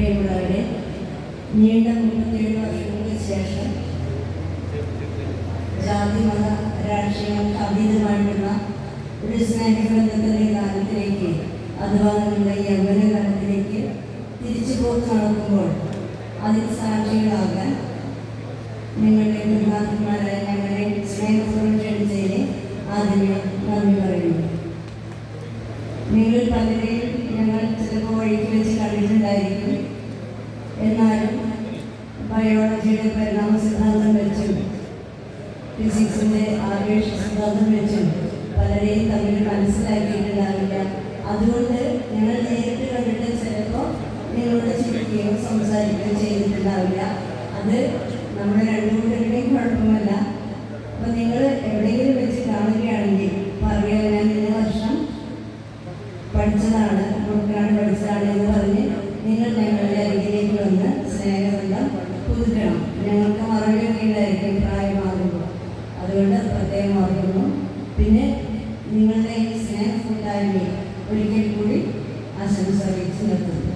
പ്രിയമുള്ളവരെ നീണ്ട മുപ്പത്തേഴ് വർഷങ്ങൾക്ക് ശേഷം ജാതി മത രാഷ്ട്രീയങ്ങൾക്ക് അതീതമായിട്ടുള്ള ഒരു സ്നേഹബന്ധത്തിന്റെ കാലത്തിലേക്ക് അഥവാ നമ്മുടെ യൗവന കാലത്തിലേക്ക് തിരിച്ചു പോക്ക് നടക്കുമ്പോൾ അതിന് സാക്ഷികളാകാൻ നിങ്ങളുടെ ഗുരുനാഥന്മാരായ ഞങ്ങളെ സ്നേഹപൂർവം ക്ഷണിച്ചതിന് ആദ്യമേ നന്ദി പറയുന്നു. നിങ്ങൾ പലരെയും ഞങ്ങൾ ചിലപ്പോൾ വഴിക്ക് എന്നാലും ബയോളജിയുടെ പരിണാമ സിദ്ധാന്തം വെച്ചും ഫിസിക്സിന്റെ ആവേശ സിദ്ധാന്തം വെച്ചും പലരെയും തമ്മിൽ മനസ്സിലാക്കിയിട്ടുണ്ടാവില്ല. അതുകൊണ്ട് ഞങ്ങൾ നേരിട്ട് കണ്ടിട്ട് ചിലപ്പോൾ നിങ്ങളോട് ചിരിക്കുകയോ സംസാരിക്കുകയോ ചെയ്തിട്ടുണ്ടാവില്ല. അത് നമ്മുടെ രണ്ടുകൂട്ടരുടെയും കുഴപ്പമല്ല. അപ്പം നിങ്ങൾ എവിടെയെങ്കിലും വെച്ച് കാണുകയാണെങ്കിൽ പറയാൻ ഞാൻ ഇന്ന വർഷം പഠിച്ചതാണ്. പുതുക്കണം ഞങ്ങൾക്ക് മറുപടി വീടായിരിക്കും പ്രായമാകുമ്പോൾ അതുകൊണ്ട് പ്രത്യേകം ഓർക്കുന്നു. പിന്നെ നിങ്ങളുടെ ഈ സ്നേഹ കൂട്ടായ്മയെ ഒരിക്കൽ കൂടി ആശംസ അറിയിച്ചു നിർത്തുന്നു.